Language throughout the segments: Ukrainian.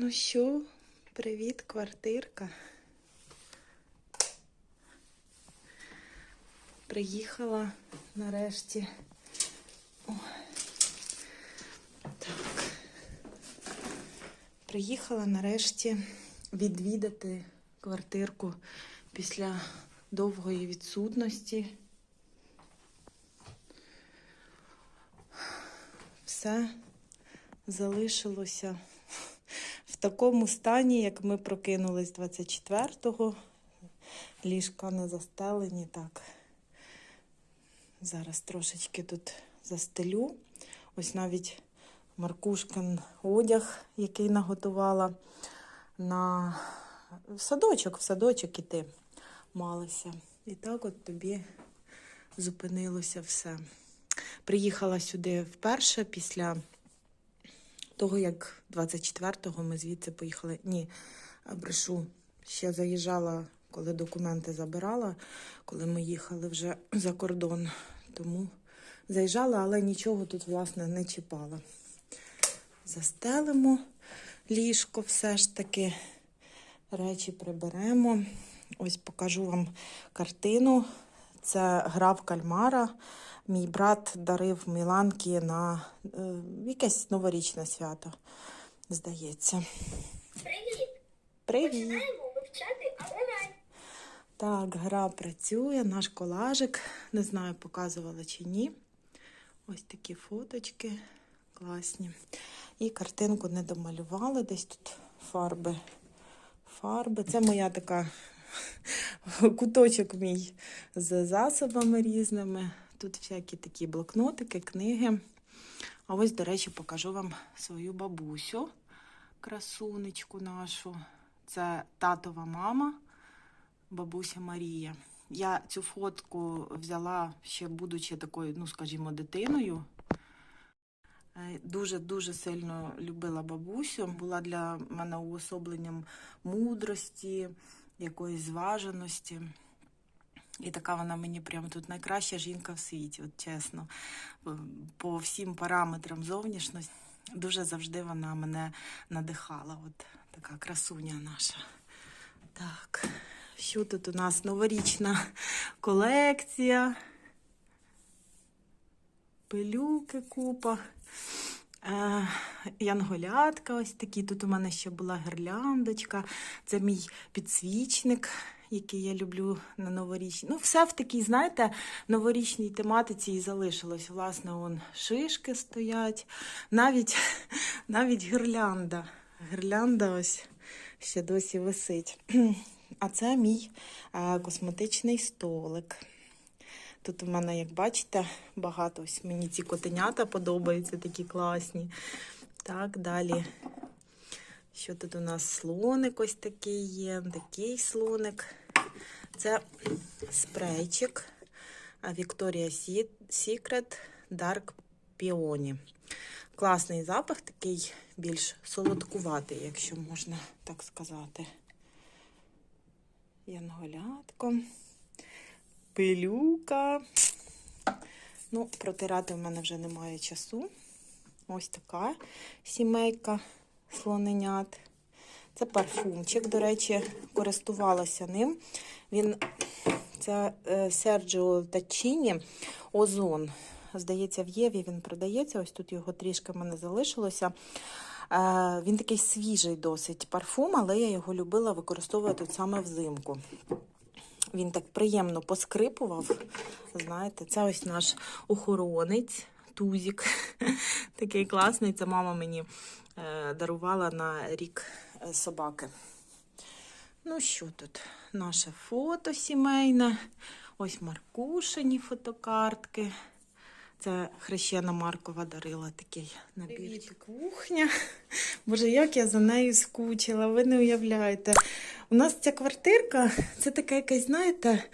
Ну що, привіт, квартирка. Приїхала нарешті. О. Так. Приїхала нарешті відвідати квартирку після довгої відсутності. Все залишилося такому стані, як ми прокинулись 24-го. Ліжка не застелені так. Зараз трошечки тут застелю. Ось навіть Маркушкин одяг, який наготувала на в садочок, в садочок іти малися. І так от тобі зупинилося все. Приїхала сюди вперше після того, як 24-го ми звідси поїхали. Ні, брешу, ще заїжджала, коли документи забирала, коли ми їхали вже за кордон. Тому заїжджала, але нічого тут, власне, не чіпала. Застелимо ліжко все ж таки. Речі приберемо. Ось покажу вам картину. Це гра в кальмара. Мій брат дарив Міланки на е, якесь новорічне свято, здається. Привіт! Привіт! Починаємо вивчати алгоритм. Так, гра працює, наш колажик. Не знаю, показувала чи ні. Ось такі фоточки класні. І картинку не домалювали. Десь тут фарби. Фарби. Це моя така куточок мій з засобами різними. Тут всякі такі блокнотики, книги. А ось, до речі, покажу вам свою бабусю, красунечку нашу. Це татова мама, бабуся Марія. Я цю фотку взяла ще будучи такою, ну, скажімо, дитиною. Дуже-дуже сильно любила бабусю. Була для мене уособленням мудрості, якоїсь зваженості. І така вона мені прям тут найкраща жінка в світі, от чесно. По всім параметрам зовнішності. Дуже завжди вона мене надихала. От така красуня наша. Так, що тут у нас новорічна колекція. Пилюки купа. Е, Янголятка, ось такі. Тут у мене ще була гірляндочка. Це мій підсвічник, який я люблю на новорічні. Ну, все в такій, знаєте, новорічній тематиці і залишилось. Власне, вон шишки стоять, навіть, навіть гірлянда. Гірлянда ось ще досі висить. А це мій е, косметичний столик. Тут у мене, як бачите, багато ось мені ці котенята подобаються, такі класні. Так, далі. Що тут у нас слоник ось такий є, такий слоник. Це спрейчик Victoria's Secret Dark Peony. Класний запах, такий більш солодкуватий, якщо можна так сказати. Янголятко пилюка. Ну, протирати в мене вже немає часу. Ось така сімейка слоненят. Це парфумчик, до речі, користувалася ним. Він це Серджіо Тачіні Озон. Здається, в Єві він продається. Ось тут його трішки в мене залишилося. Е, Він такий свіжий досить парфум, але я його любила використовувати саме взимку. Він так приємно поскрипував. Знаєте, це ось наш охоронець, тузік. Такий класний. Це мама мені е, дарувала на рік собаки. Ну, що тут? Наше фото сімейне. Ось Маркушині фотокартки. Це хрещена Маркова дарила такий набір. Кухня. Боже, як я за нею скучила, ви не уявляєте. У нас ця квартирка це таке якесь, знаєте,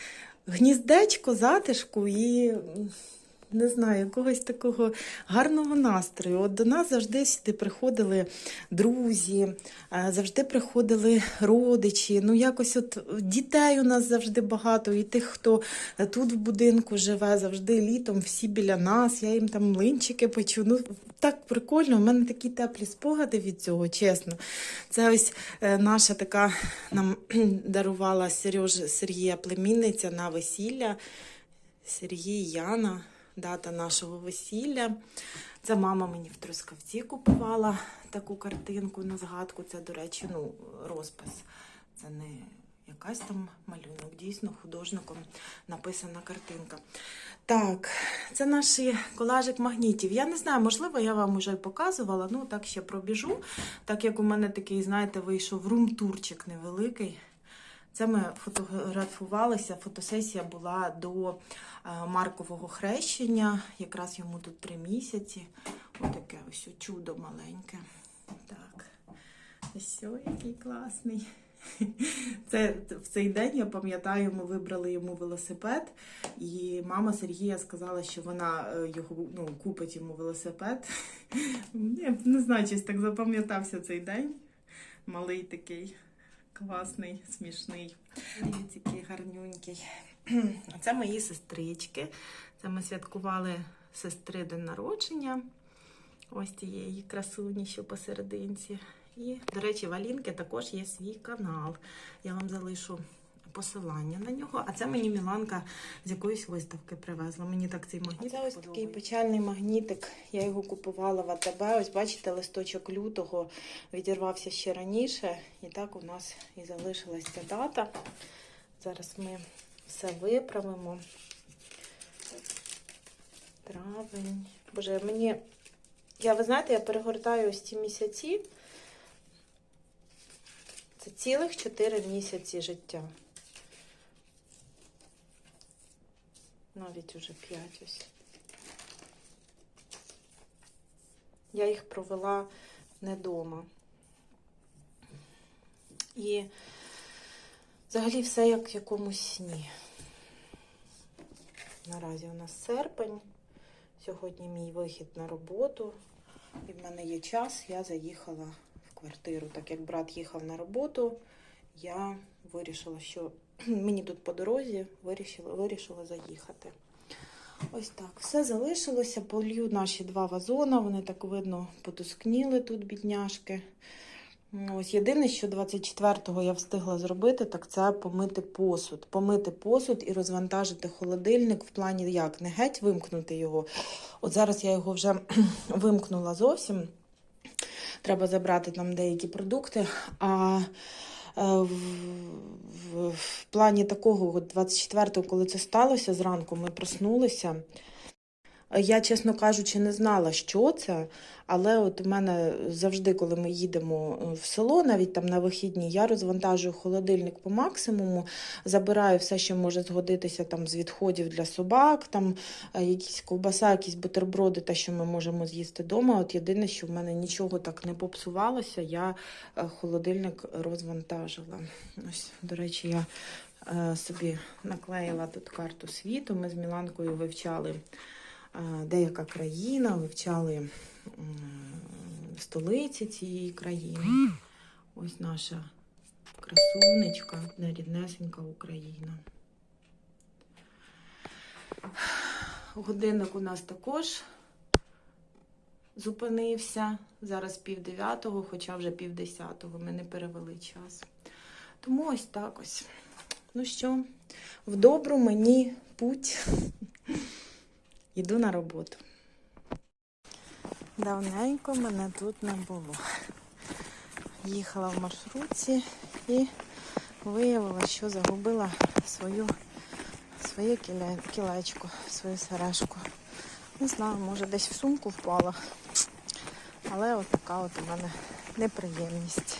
гніздечко, затишку і не знаю, якогось такого гарного настрою. От до нас завжди сюди приходили друзі, е, завжди приходили родичі. Ну, якось от дітей у нас завжди багато, і тих, хто тут в будинку живе, завжди літом всі біля нас. Я їм там млинчики печу. Ну, так прикольно. У мене такі теплі спогади від цього, чесно. Це ось е, наша така нам дарувала Сереж, Сергія племінниця на весілля. Сергій Яна, дата нашого весілля. Це мама мені в Трускавці купувала таку картинку на згадку. Це, до речі, ну, розпис. Це не якась там малюнок, дійсно художником написана картинка. Так, це наш колажик магнітів. Я не знаю, можливо, я вам вже показувала, ну так ще пробіжу. Так як у мене такий, знаєте, вийшов рум-турчик невеликий. Це ми фотографувалися. Фотосесія була до е, Маркового хрещення. Якраз йому тут три місяці. Отаке ось чудо маленьке. Так. Ось який класний. Це в цей день, я пам'ятаю, ми вибрали йому велосипед, і мама Сергія сказала, що вона е, його ну, купить йому велосипед. Я не знаю, чи так запам'ятався цей день. Малий такий класний, смішний. Дивіться, який гарнюнький. Це мої сестрички. Це ми святкували сестри день народження. Ось тієї красуні, що посерединці. І, до речі, в Алінки також є свій канал. Я вам залишу посилання на нього. А це мені Міланка з якоїсь виставки привезла. Мені так цей магніт. Це ось такий печальний магнітик. Я його купувала в АТБ. Ось бачите, листочок лютого відірвався ще раніше. І так у нас і залишилась ця дата. Зараз ми все виправимо. Травень. Боже, мені. Я, ви знаєте, я перегортаю ось ці місяці. Це цілих 4 місяці життя. Навіть уже 5 ось. Я їх провела не вдома. І взагалі все як в якомусь сні. Наразі у нас серпень. Сьогодні мій вихід на роботу. І в мене є час, я заїхала в квартиру. Так як брат їхав на роботу, я вирішила, що мені тут по дорозі вирішила, вирішила заїхати. Ось так. Все залишилося. Полью наші два вазона. Вони так видно потускніли тут, бідняшки. Ось єдине, що 24-го я встигла зробити, так це помити посуд. Помити посуд і розвантажити холодильник в плані як? Не геть вимкнути його. От зараз я його вже вимкнула зовсім. Треба забрати там деякі продукти. А в, в, плані такого, от 24-го, коли це сталося зранку, ми проснулися. Я, чесно кажучи, не знала, що це, але от у мене завжди, коли ми їдемо е, в село, навіть там на вихідні, я розвантажую холодильник по максимуму, забираю все, що може згодитися там з відходів для собак, там е, якісь ковбаса, якісь бутерброди, те, що ми можемо з'їсти вдома. От єдине, що в мене нічого так не попсувалося, я е, холодильник розвантажила. Ось, до речі, я собі наклеїла тут карту світу. Ми з Міланкою вивчали деяка країна, вивчали столиці цієї країни. Ось наша красунечка, ріднесенька Україна. Годинник у нас також зупинився. Зараз пів дев'ятого, хоча вже пів десятого. Ми не перевели час. Тому ось так ось. Ну що, в добру мені путь. Йду на роботу. Давненько мене тут не було. Їхала в маршрутці і виявила, що загубила свою, своє кілечко, свою сережку. Не знаю, може десь в сумку впала. Але от така от у мене неприємність.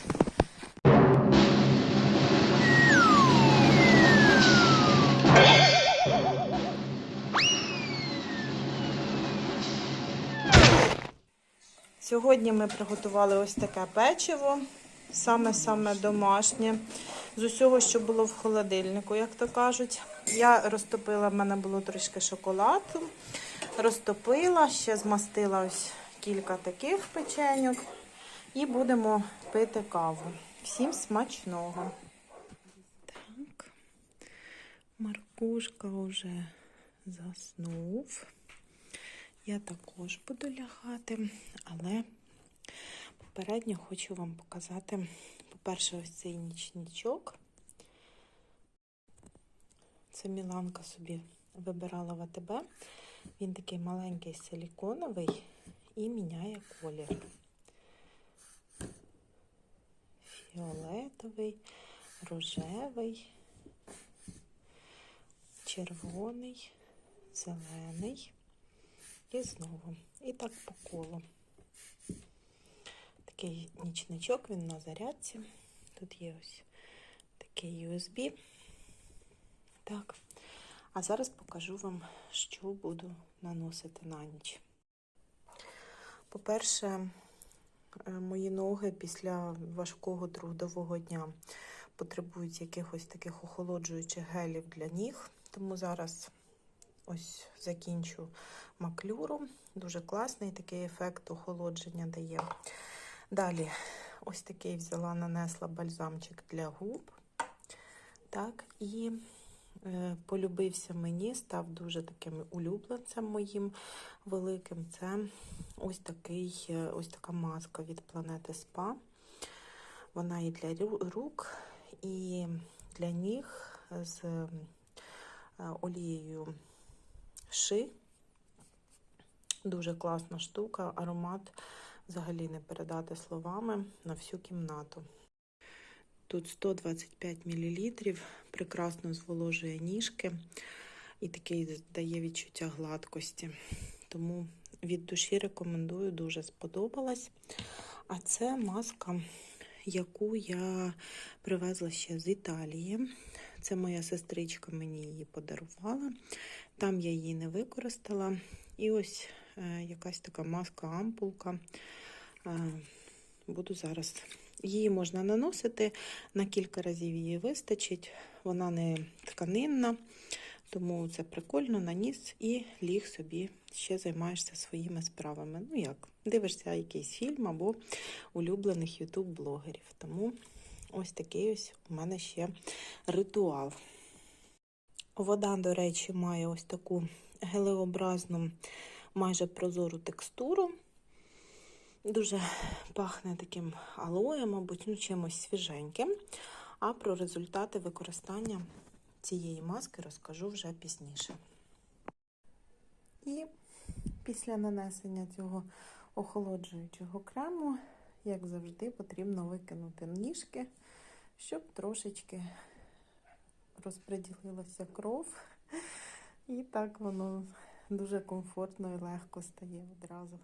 Сьогодні ми приготували ось таке печиво, саме-саме домашнє, з усього, що було в холодильнику, як то кажуть. Я розтопила, в мене було трішки шоколаду. розтопила, ще змастила ось кілька таких печеньок. І будемо пити каву. Всім смачного. Так, Маркушка вже заснув. Я також буду лягати, але попередньо хочу вам показати, по-перше, ось цей нічничок. Це Міланка собі вибирала в АТБ. Він такий маленький силіконовий і міняє колір. Фіолетовий, рожевий, червоний, зелений. І знову. І так по колу. Такий нічничок, він на зарядці. Тут є ось такий USB. Так. А зараз покажу вам, що буду наносити на ніч. По-перше, е, мої ноги після важкого трудового дня потребують якихось таких охолоджуючих гелів для ніг. Тому зараз ось закінчу маклюру. Дуже класний такий ефект охолодження дає. Далі, ось такий взяла, нанесла бальзамчик для губ. Так, і е, полюбився мені, став дуже таким улюбленцем моїм великим. Це ось такий, е, ось така маска від планети СПА. Вона і для рук, і для ніг з е, олією ши. Дуже класна штука, аромат взагалі не передати словами на всю кімнату. Тут 125 мл, прекрасно зволожує ніжки і такий дає відчуття гладкості. Тому від душі рекомендую, дуже сподобалась. А це маска, яку я привезла ще з Італії. Це моя сестричка мені її подарувала. Там я її не використала. І ось е, якась така маска-ампулка. Е, буду зараз. Її можна наносити, на кілька разів її вистачить. Вона не тканинна, тому це прикольно, наніс і ліг собі ще займаєшся своїми справами. Ну як, дивишся якийсь фільм або улюблених ютуб-блогерів. Тому ось такий ось у мене ще ритуал. Вода, до речі, має ось таку гелеобразну, майже прозору текстуру. Дуже пахне таким алоєм, мабуть, ну, чимось свіженьким. А про результати використання цієї маски розкажу вже пізніше. І після нанесення цього охолоджуючого крему, як завжди, потрібно викинути ніжки, щоб трошечки розподілилася кров. І так воно дуже комфортно і легко стає одразу.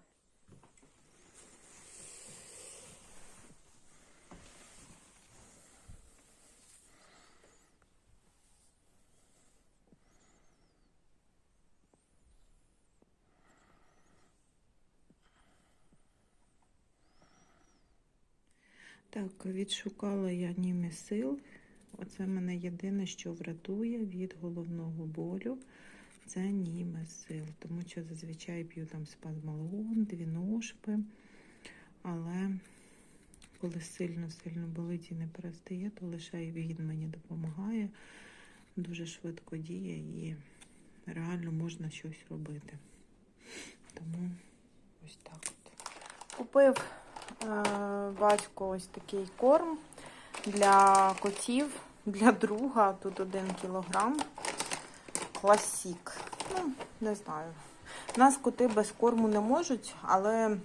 Так, відшукала я німі сил. Оце мене єдине, що врятує від головного болю. Це німе сил. Тому що зазвичай п'ю там спазмалон, дві ножпи. Але коли сильно-сильно болить і не перестає, то лише він мені допомагає. Дуже швидко діє і реально можна щось робити. Тому ось так от. Купив батько ось такий корм для котів, для друга. Тут один кілограм. Класік. Ну, не знаю. У нас коти без корму не можуть, але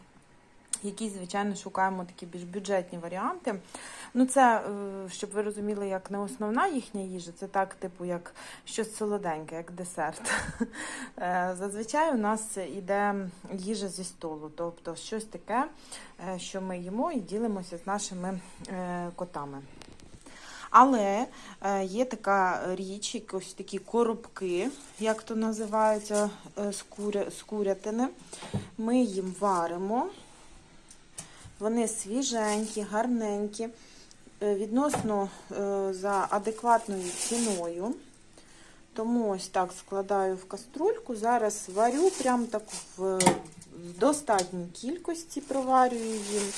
якісь, звичайно, шукаємо такі більш бюджетні варіанти. Ну, це, е, щоб ви розуміли, як не основна їхня їжа, це так, типу, як щось солоденьке, як десерт. Е, Зазвичай у нас іде їжа зі столу, тобто щось таке, е, що ми їмо і ділимося з нашими котами. Але є така річ, якось такі коробки, як то називається, з курятини. Ми їм варимо. Вони свіженькі, гарненькі, е, відносно е, за адекватною ціною. Тому ось так складаю в каструльку. Зараз варю прям так в достатній кількості проварюю її.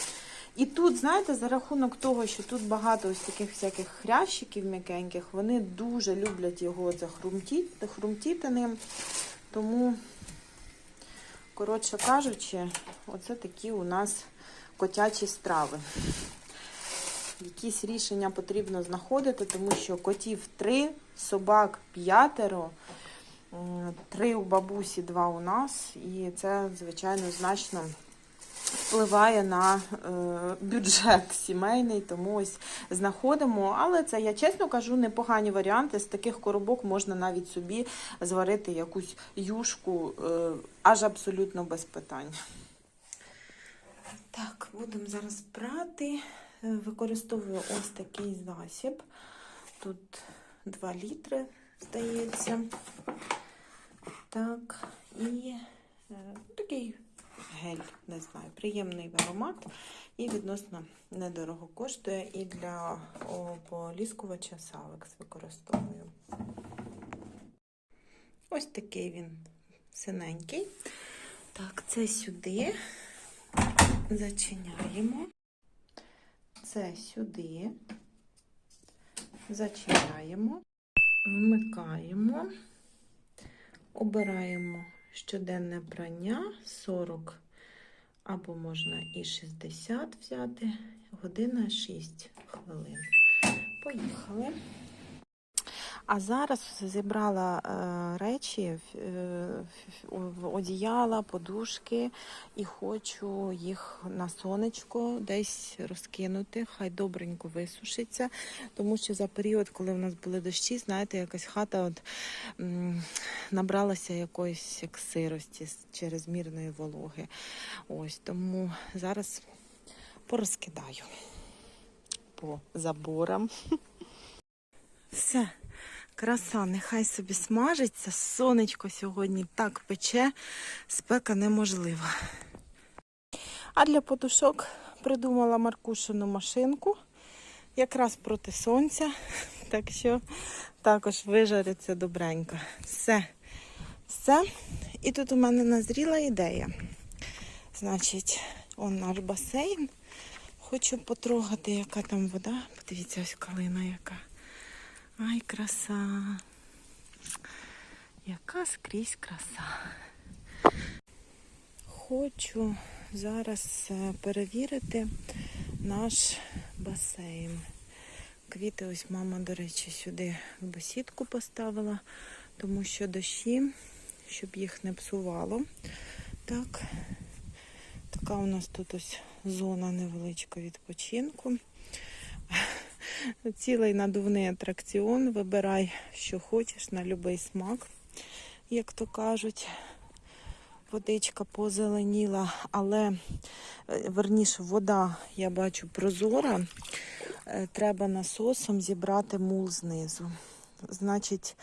І тут, знаєте, за рахунок того, що тут багато ось таких всяких хрящиків м'якеньких, вони дуже люблять його захрумтіти, хрумтіти ним. Тому, коротше кажучи, оце такі у нас котячі страви. Якісь рішення потрібно знаходити, тому що котів три, собак п'ятеро, три у бабусі, два у нас. І це, звичайно, значно впливає на е, бюджет сімейний, тому ось знаходимо. Але це, я чесно кажу, непогані варіанти. З таких коробок можна навіть собі зварити якусь юшку е, аж абсолютно без питань. Так, будемо зараз брати. Е, Використовую ось такий засіб. Тут 2 літри, здається. Так, і е, такий гель, не знаю, приємний аромат і відносно недорого коштує. І для ополіскувача Салекс використовую. Ось такий він синенький. Так, це сюди. Зачиняємо. Це сюди. Зачиняємо. Вмикаємо. Обираємо щоденне прання 40 або можна і 60 взяти. Година 6 хвилин. Поїхали. А зараз зібрала е, речі, е, в- одіяла, подушки і хочу їх на сонечко десь розкинути, хай добренько висушиться. Тому що за період, коли в нас були дощі, знаєте, якась хата от, набралася якоїсь як сирості через мірної вологи. Ось тому зараз порозкидаю по заборам. Все. Краса, нехай собі смажиться. Сонечко сьогодні так пече, спека неможлива. А для подушок придумала Маркушину машинку, якраз проти сонця. Так що також вижариться добренько. Все. Все. І тут у мене назріла ідея. Значить, он наш басейн. Хочу потрогати, яка там вода. Подивіться, ось калина яка. Ай, краса. Яка скрізь краса. Хочу зараз е, перевірити наш басейн. Квіти ось мама, до речі, сюди в бесідку поставила, тому що дощі, щоб їх не псувало. Так, така у нас тут ось зона невеличка відпочинку. Цілий надувний атракціон. Вибирай, що хочеш на будь-який смак, як то кажуть. Водичка позеленіла, але е, верніше вода, я бачу, прозора. Е, Треба насосом зібрати мул знизу. Значить,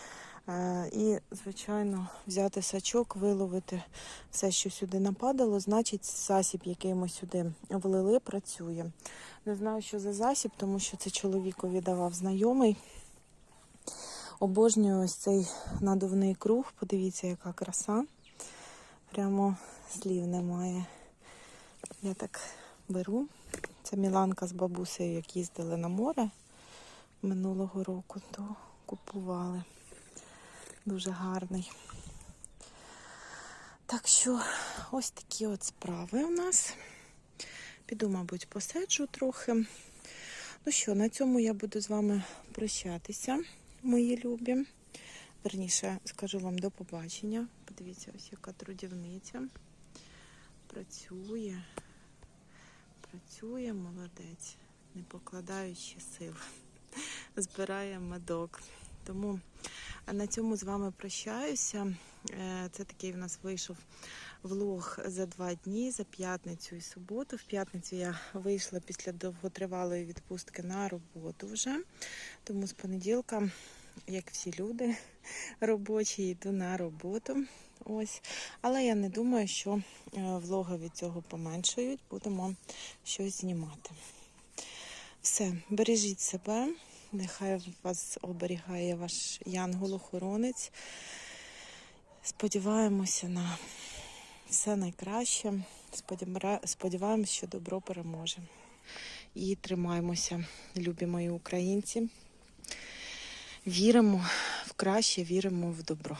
і, звичайно, взяти сачок, виловити все, що сюди нападало. Значить, засіб, який ми сюди влили, працює. Не знаю, що за засіб, тому що це чоловікові давав знайомий. Обожнюю ось цей надувний круг. Подивіться, яка краса. Прямо слів немає. Я так беру. Це Міланка з бабусею, як їздили на море минулого року, то купували. Дуже гарний. Так що ось такі от справи у нас. Піду, мабуть, посиджу трохи. Ну що, на цьому я буду з вами прощатися, мої любі. Верніше, скажу вам до побачення. Подивіться, ось яка трудівниця. Працює. Працює, молодець, не покладаючи сил. Збирає медок. Тому на цьому з вами прощаюся. Е, Це такий в нас вийшов влог за два дні, за п'ятницю і суботу. В п'ятницю я вийшла після довготривалої відпустки на роботу вже. Тому з понеділка, як всі люди робочі, йду на роботу. Ось. Але я не думаю, що е, влоги від цього поменшають. Будемо щось знімати. Все, бережіть себе, Нехай вас оберігає ваш янгол-охоронець. Сподіваємося на все найкраще. Сподіваємося, що добро переможе. І тримаємося, любі мої українці. Віримо в краще, віримо в добро.